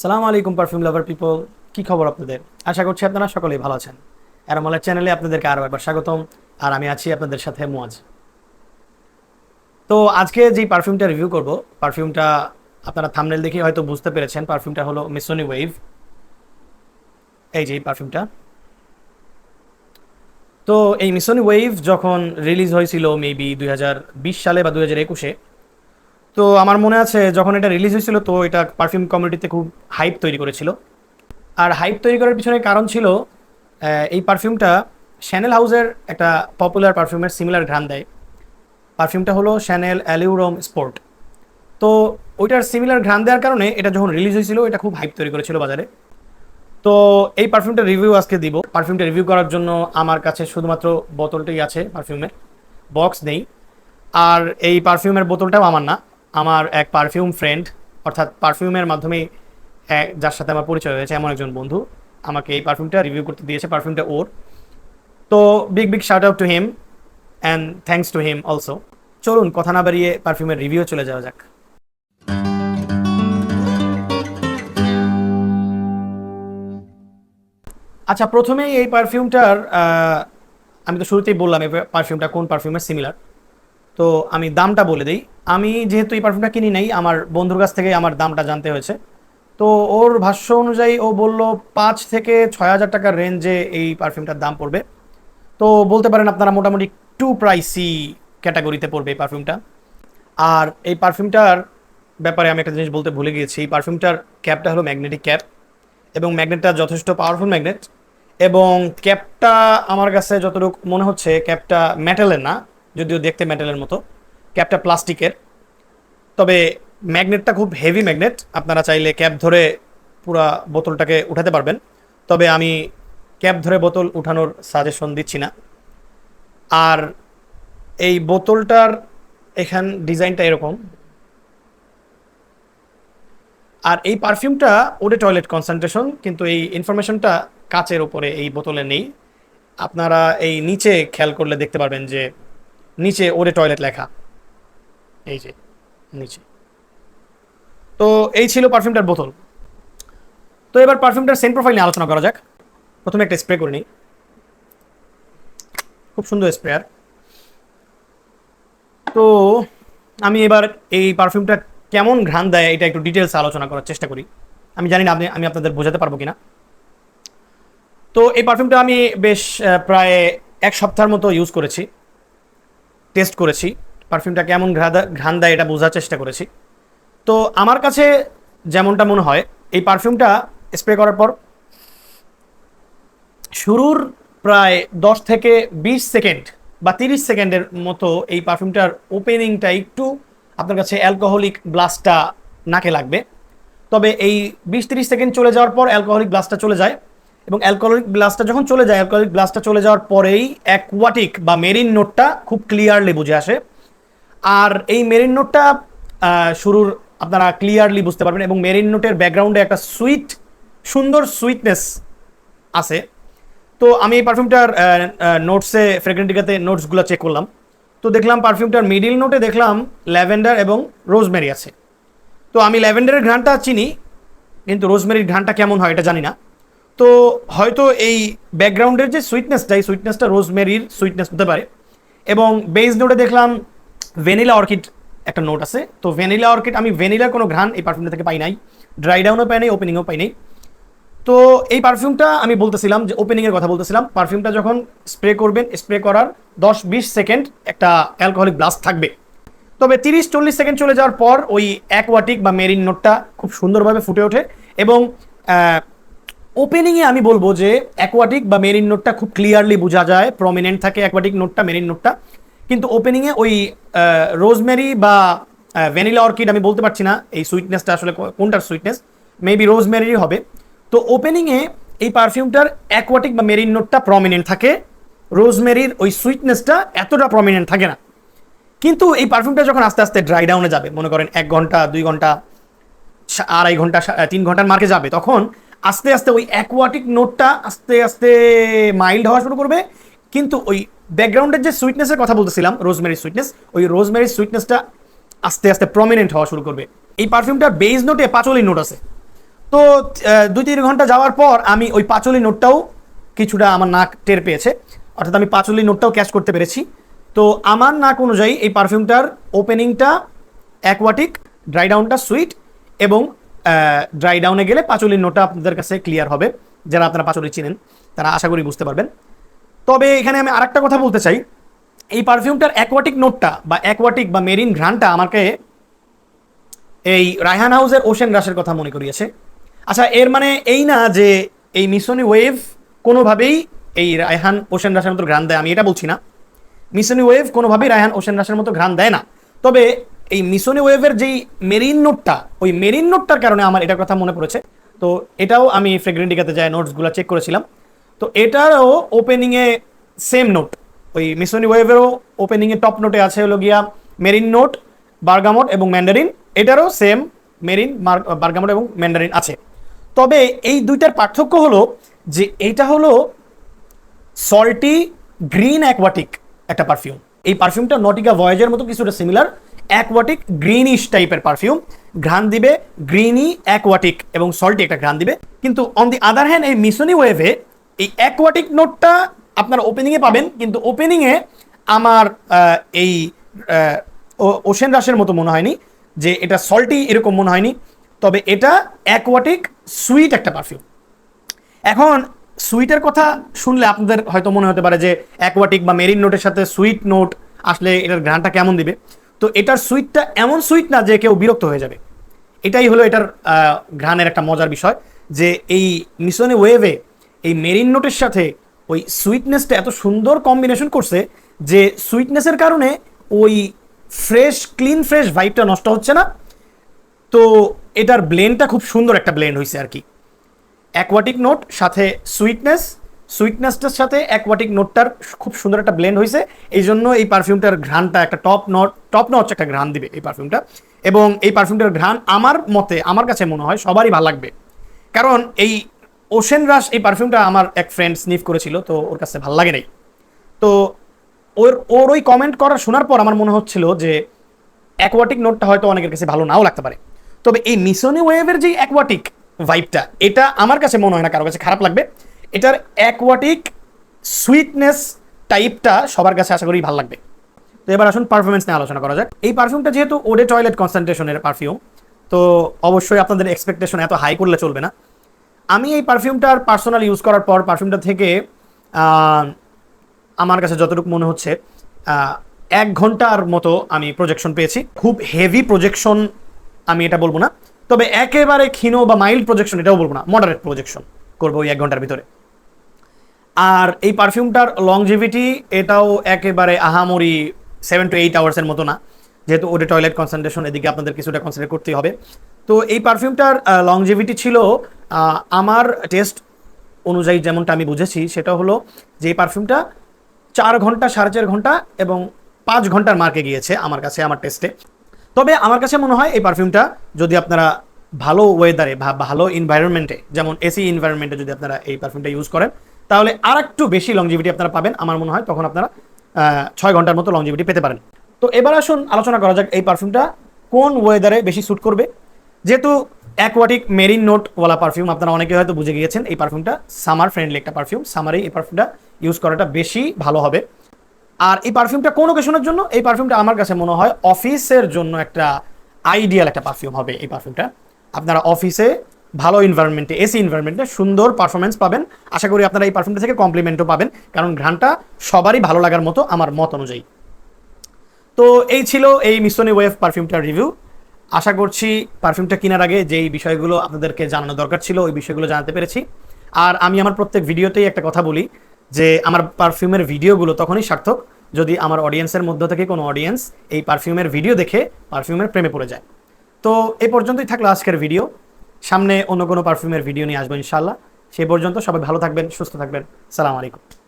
সালাম আলাইকুম পারফিউম লাভার পিপল কি খবর আপনাদের? আশা করছি আপনারা সকলেই ভালো আছেন। অ্যারোমলের চ্যানেলে আপনাদেরকে আরও একবার স্বাগতম, আর আমি আছি আপনাদের সাথে মুয়াজ। তো আজকে যেই পারফিউমটা রিভিউ করব পারফিউমটা আপনারা থামনেল দেখে হয়তো বুঝতে পেরেছেন পারফিউমটা হলো মিসনি ওয়েভ এই যে এই পারফিউমটা তো এই মিসনি ওয়েভ যখন রিলিজ হয়েছিল মেবি দুই হাজার বিশ সালে বা দুই হাজার একুশে তো আমার মনে আছে যখন এটা রিলিজ হয়েছিল, তো এটা পারফিউম কমিউনিটিতে খুব হাইপ তৈরি করেছিল। আর হাইপ তৈরি করার পিছনে কারণ ছিল এই পারফিউমটা শ্যানেল হাউসের একটা পপুলার পারফিউমের সিমিলার ঘ্রাণ দেয়। পারফিউমটা হলো শ্যানেল অ্যালিউরম স্পোর্ট তো ওইটার সিমিলার ঘ্রাণ দেওয়ার কারণে এটা যখন রিলিজ হয়েছিল, এটা খুব হাইপ তৈরি করেছিল বাজারে। তো এই পারফিউমটা রিভিউ আজকে দিব। পারফিউমটা রিভিউ করার জন্য আমার কাছে শুধুমাত্র বোতলটাই আছে পারফিউমের বক্স নেই। আর এই পারফিউমের বোতলটাও আমার না। আমার এক পারফিউম ফ্রেন্ড অর্থাৎ পারফিউমের মাধ্যমেই এক- যার সাথে আমার পরিচয় হয়েছে, এমন একজন বন্ধু, আমাকে এই পারফিউমটা রিভিউ করতে দিয়েছে পারফিউমটা ওর। তো big big shout out to him and thanks to him also চলুন, কথা না বাড়িয়ে পারফিউমের রিভিউ চলে যাওয়া যাক। আচ্ছা প্রথমেই এই পারফিউমটার আমি তো শুরুতেই বললাম এই পারফিউমটা কোন পারফিউমের সিমিলার তো আমি দামটা বলে দিই। আমি যেহেতু এই পারফিউমটা কিনি নাই, আমার বন্ধুর কাছ থেকে আমার দামটা জানতে হয়েছে। তো ওর ভাষ্য অনুযায়ী ও বলল পাঁচ থেকে ছয় হাজার টাকার রেঞ্জে এই পারফিউমটার দাম পড়বে। তো বলতে পারেন আপনারা মোটামুটি টু প্রাইসি ক্যাটাগরিতে পড়বে এই পারফিউমটা আর এই পারফিউমটার ব্যাপারে আমি একটা জিনিস বলতে ভুলে গিয়েছি, এই পারফিউমটার ক্যাপটা হলো ম্যাগনেটিক ক্যাপ এবং ম্যাগনেটটা যথেষ্ট পাওয়ারফুল ম্যাগনেট এবং ক্যাপটা আমার কাছে যতটুকু মনে হচ্ছে ক্যাপটা মেটালের না যদিও দেখতে মেটালের মতো, ক্যাপটা প্লাস্টিকের। তবে ম্যাগনেটটা খুব হেভি ম্যাগনেট আপনারা চাইলে ক্যাপ ধরে পুরা বোতলটাকে উঠাতে পারবেন। তবে আমি ক্যাপ ধরে বোতল উঠানোর সাজেশন দিচ্ছি না। আর এই বোতলটার এখান ডিজাইনটা এরকম। আর এই পারফিউমটা ওডে টয়লেট কনসেন্ট্রেশন, কিন্তু এই ইনফরমেশনটা কাচের ওপরে এই বোতলে নেই। আপনারা এই নিচে খেয়াল করলে দেখতে পারবেন যে নিচে ওরে টয়লেট লেখা। এই যে, নিচে। তো এই ছিল পারফিউমটার বোতল। তো এবার পারফিউমটার সেন্ট প্রোফাইল নিয়ে আলোচনা করা যাক। প্রথমে একটা স্প্রে করে নিই। খুব সুন্দর স্প্রেয়ার তো আমি এবার এই পারফিউমটা কেমন ঘ্রাণ দেয় এটা একটু ডিটেলস আলোচনা করার চেষ্টা করি। আমি জানি না আপনি, আমি আপনাদের বোঝাতে পারব কিনা। তো এই পারফিউমটা আমি বেশ প্রায় এক সপ্তাহের মতো ইউজ করেছি। টেস্ট করেছি। পারফিউমটা কেমন ঘ্রাণ দেয়, এটা বোঝার চেষ্টা করেছি। তো আমার কাছে যেমনটা মনে হয়, এই পারফিউমটা স্প্রে করার পর শুরুর প্রায় দশ থেকে বিশ সেকেন্ড বা তিরিশ সেকেন্ডের মতো এই পারফিউমটার ওপেনিংটা একটু আপনার কাছে অ্যালকোহলিক ব্লাস্টটা নাকে লাগবে। তবে এই বিশ তিরিশ সেকেন্ড চলে যাওয়ার পর অ্যালকোহলিক ব্লাস্টটা চলে যায়। এবং অ্যালকোহলিক ব্লাস্টটা যখন চলে যায় অ্যালকোহলিক ব্লাস্টটা চলে যাওয়ার পরেই অ্যাকোয়াটিক বা মেরিন নোটটা খুব ক্লিয়ারলি বুঝে আসে। আর এই মেরিন নোটটা শুরুর আপনারা ক্লিয়ারলি বুঝতে পারবেন এবং মেরিন নোটের ব্যাকগ্রাউন্ডে একটা সুইট সুন্দর সুইটনেস আছে। তো আমি এই পারফিউমটার নোটসে ফ্রেগ্রেন্টিকাতে নোটসগুলো চেক করলাম। তো দেখলাম পারফিউমটার মিডিল নোটে দেখলাম ল্যাভেন্ডার এবং রোজমেরি আছে। তো আমি ল্যাভেন্ডারের ঘ্রাণটা চিনি, কিন্তু রোজমেরির ঘ্রাণটা কেমন হয় এটা জানি না। তো হয়তো এই ব্যাকগ্রাউন্ডের যে সুইটনেসটা এই সুইটনেসটা রোজমেরির সুইটনেস হতে পারে। এবং বেস নোটে দেখলাম ভ্যানিলা অর্কিড একটা নোট আছে। তো ভ্যানিলা অর্কিড আমি ভ্যানিলার কোনো ঘ্রাণ এই পারফিউমটা থেকে পাই নাই। ড্রাই ডাউনও পাই নাই ওপেনিংও পাই নাই। তো এই পারফিউমটা আমি বলতেছিলাম যে ওপেনিংয়ের কথা বলতেছিলাম। পারফিউমটা যখন স্প্রে করবেন স্প্রে করার দশ বিশ সেকেন্ড একটা অ্যালকোহলিক ব্লাস্ট থাকবে। তবে তিরিশ চল্লিশ সেকেন্ড চলে যাওয়ার পর ওই অ্যাকোয়াটিক বা মেরিন নোটটা খুব সুন্দরভাবে ফুটে ওঠে। এবং ওপেনিংয়ে আমি বলব যে অ্যাকোয়াটিক বা মেরিন নোটটা খুব ক্লিয়ারলি বোঝা যায় প্রমিনেন্ট থাকে অ্যাকোয়াটিক নোটটা মেরিন নোটটা কিন্তু ওপেনিংয়ে ওই রোজমেরি বা ভ্যানিলা অর্কিড আমি বলতে পারছি না, এই সুইটনেসটা আসলে কোনটার সুইটনেস মেবি রোজমেরির হবে। তো ওপেনিংয়ে এই পারফিউমটার অ্যাকোয়াটিক বা মেরিন নোটটা প্রমিনেন্ট থাকে। রোজমেরির ওই সুইটনেসটা এতটা প্রমিনেন্ট থাকে না। কিন্তু এই পারফিউমটা যখন আস্তে আস্তে ড্রাই ডাউনে যাবে, মনে করেন এক ঘণ্টা, দুই ঘণ্টা আড়াই ঘণ্টা তিন ঘণ্টার মার্কে যাবে, তখন আস্তে আস্তে ওই অ্যাকোয়াটিক নোটটা আস্তে আস্তে মাইল্ড হওয়া শুরু করবে। কিন্তু ওই ব্যাকগ্রাউন্ডের যে সুইটনেসের কথা বলতেছিলাম রোজমেরি সুইটনেস ওই রোজমেরি সুইটনেসটা আস্তে আস্তে প্রমিনেন্ট হওয়া শুরু করবে। এই পারফিউমটার বেজ নোটে পাঁচলি নোট আছে। তো দুই তিন ঘণ্টা যাওয়ার পর আমি ওই পাঁচলি নোটটাও কিছুটা আমার নাক টের পেয়েছে। অর্থাৎ আমি পাঁচলি নোটটাও ক্যাচ করতে পেরেছি। তো আমার নাক অনুযায়ী এই পারফিউমটার ওপেনিংটা অ্যাকোয়াটিক ড্রাই ডাউনটা সুইট এবং ড্রাই ডাউনে গেলে পাঁচলির নোটটা আপনাদের কাছে ক্লিয়ার হবে। যারা আপনারা পাঁচলি চিনেন, তারা আশা করি বুঝতে পারবেন। তবে এখানে আমি আরেকটা কথা বলতে চাই। এই পারফিউমটার অ্যাকোয়াটিক নোটটা বা অ্যাকোয়াটিক বা মেরিন ঘ্রানটা আমাকে এই রায়হান হাউসের ওশেন রাশের কথা মনে করিয়েছে। আচ্ছা এর মানে এই না যে এই মিশনি ওয়েভ কোনোভাবেই এই রায়হান ওশেন রাশের মতো ঘ্রাণ দেয়, আমি এটা বলছি না। মিশনি ওয়েভ কোনোভাবেই রায়হান ওশেন রাশের মতো ঘ্রাণ দেয় না। তবে এই মিশনি ওয়েভের যেই মেরিন নোটটা, ওই মেরিন নোটটার কারণে আমার এটার কথা মনে পড়েছে। তো এটাও আমি ফ্রেগ্রেন্টিকাতে যায় নোটসগুলো চেক করেছিলাম। তো এটারও ওপেনিংয়ে সেম নোট ওই মিশনি ওয়েভেরও ওপেনিংয়ে টপ নোটে আছে হলো গিয়া মেরিন নোট, বার্গামট এবং ম্যান্ডারিন। এটারও সেম মেরিন বার্গামট এবং ম্যান্ডারিন আছে। তবে এই দুইটার পার্থক্য হলো যে এইটা হলো সল্টি গ্রিন অ্যাকোয়াটিক একটা পারফিউম এই পারফিউমটা নটিকা ভয়েজের মতো কিছুটা সিমিলার অ্যাকোয়াটিক গ্রিনিশ টাইপের পারফিউম ঘ্রাণ দিবে গ্রিনি অ্যাকোয়াটিক এবং সল্টি একটা ঘ্রাণ দিবে। কিন্তু অন দি আদার হ্যান্ড এই মিশনি ওয়েভে এই অ্যাকোয়াটিক নোটটা আপনারা ওপেনিংয়ে পাবেন, কিন্তু ওপেনিংয়ে আমার এই ওশেন রাসের মতো মনে হয়নি, যে এটা সল্টি এরকম মনে হয়নি, তবে এটা অ্যাকোয়াটিক সুইট একটা পারফিউম এখন সুইটের কথা শুনলে আপনাদের হয়তো মনে হতে পারে যে অ্যাকোয়াটিক বা মেরিন নোটের সাথে সুইট নোট আসলে এটার ঘ্রাণটা কেমন দিবে? তো এটার সুইটটা এমন সুইট না যে কেউ বিরক্ত হয়ে যাবে। এটাই হলো এটার ঘ্রাণের একটা মজার বিষয় যে এই মিশনে ওয়েভে এই মেরিন নোটের সাথে ওই সুইটনেসটা এত সুন্দর কম্বিনেশন করছে যে সুইটনেসের কারণে ওই ফ্রেশ, ক্লিন, ফ্রেশ ভাইবটা নষ্ট হচ্ছে না। তো এটার ব্লেন্ডটা খুব সুন্দর একটা ব্লেন্ড হয়েছে আর কি। অ্যাকোয়াটিক নোট সাথে সুইটনেস সুইটনেসটার সাথে অ্যাকোয়াটিক নোটটার খুব সুন্দর একটা ব্লেন্ড হয়েছে। এই জন্য এই পারফিউমটার ঘ্রাণটা একটা টপ নট টপ নচ একটা ঘ্রাণ দিবে এই পারফিউমটা। এবং এই পারফিউমটার ঘ্রাণ আমার মতে, আমার কাছে মনে হয় সবারই ভালো লাগবে। কারণ এই ওশেন রাশ এই পারফিউমটা আমার এক ফ্রেন্ড স্নিফ করেছিল, তো ওর কাছে ভালো লাগে নাই। তো ওর ওর ওই কমেন্ট করা শোনার পর আমার মনে হচ্ছিল যে অ্যাকোয়াটিক নোটটা হয়তো অনেকের কাছে ভালো নাও লাগতে পারে। তবে এই মিশনি ওয়েভের যে অ্যাকোয়াটিক ভাইবটা, এটা আমার কাছে মনে হয় না কারও কাছে খারাপ লাগবে। এটার অ্যাকোয়াটিক সুইটনেস টাইপটা সবার কাছে আশা করি ভালো লাগবে। তো এবার আসুন পারফরমেন্স নিয়ে আলোচনা করা যাক। এই পারফিউমটা যেহেতু ওডে টয়লেট কনসেন্ট্রেশনের পারফিউম তো অবশ্যই আপনাদের এক্সপেকটেশন এত হাই করলে চলবে না। আমি এই পারফিউমটার পার্সোনাল ইউজ করার পর পারফিউমটা থেকে আমার কাছে যতটুকু মনে হচ্ছে এক ঘণ্টার মতো আমি প্রজেকশন পেয়েছি। খুব হেভি প্রজেকশন আমি এটা বলব না, তবে একেবারে ক্ষীণ বা মাইল্ড প্রজেকশন এটাও বলব না মডারেট প্রজেকশন করব ওই এক ঘণ্টার ভিতরে। আর এই পারফিউমটার লংজিভিটি এটাও একেবারে আহামরি সেভেন টু এইট আওয়ার্সের মতো না। যেহেতু ওডে টয়লেট কনসেন্ট্রেশন এদিকে আপনাদের কিছুটা কনসিডার করতেই হবে। তো এই পারফিউমটার লংজিভিটি ছিল আমার টেস্ট অনুযায়ী যেমনটা আমি বুঝেছি, সেটা হলো যে এই পারফিউমটা চার ঘণ্টা, সাড়ে চার ঘণ্টা এবং পাঁচ ঘণ্টার মার্কে গিয়েছে আমার কাছে, আমার টেস্টে তবে আমার কাছে মনে হয় এই পারফিউমটা যদি আপনারা ভালো ওয়েদারে বা ভালো এনভায়রনমেন্টে যেমন এসি এনভায়রনমেন্টে যদি আপনারা এই পারফিউমটা ইউজ করেন, তাহলে আর একটু বেশি লংজিভিটি আপনারা পাবেন, আমার মনে হয় তখন আপনারা ছয় ঘণ্টার মতো লংজিভিটি পেতে পারেন। তো এবার আসুন, আলোচনা করা যাক এই পারফিউমটা কোন ওয়েদারে বেশি স্যুট করবে। যেহেতু অ্যাকোয়াটিক মেরিন নোটওয়ালা পারফিউম আপনারা অনেকে হয়তো বুঝে গিয়েছেন, এই পারফিউমটা সামার ফ্রেন্ডলি একটা পারফিউম সামারে এই পারফিউমটা ইউজ করাটা বেশি ভালো হবে। আর এই পারফিউমটা কোন ওকেশনের জন্য? এই পারফিউমটা আমার কাছে মনে হয় অফিসের জন্য একটা আইডিয়াল একটা পারফিউম হবে এই পারফিউমটা আপনারা অফিসে ভালো এনভায়রনমেন্টে এসি এনভায়রনমেন্টে সুন্দর পারফরমেন্স পাবেন। আশা করি আপনারা এই পারফিউমটা থেকে কমপ্লিমেন্টও পাবেন, কারণ ঘ্রানটা সবারই ভালো লাগার মতো আমার মত অনুযায়ী। তো এই ছিল এই মিশনে ওয়েভ পারফিউমটার রিভিউ আশা করছি পারফিউমটা কেনার আগে যেই বিষয়গুলো আপনাদেরকে জানানো দরকার ছিল, ওই বিষয়গুলো জানাতে পেরেছি। আর আমি আমার প্রত্যেক ভিডিওতেই একটা কথা বলি যে, আমার পারফিউমের ভিডিওগুলো তখনই সার্থক যদি আমার অডিয়েন্সের মধ্য থেকে কোনো অডিয়েন্স এই পারফিউমের ভিডিও দেখে পারফিউমের প্রেমে পড়ে যায়। তো এই পর্যন্তই থাকল আজকের ভিডিও সামনে অন্য কোনো পারফিউমের ভিডিও নিয়ে আসব ইনশাল্লাহ সেই পর্যন্ত সবাই ভালো থাকবেন, সুস্থ থাকবেন। সালাম আলাইকুম।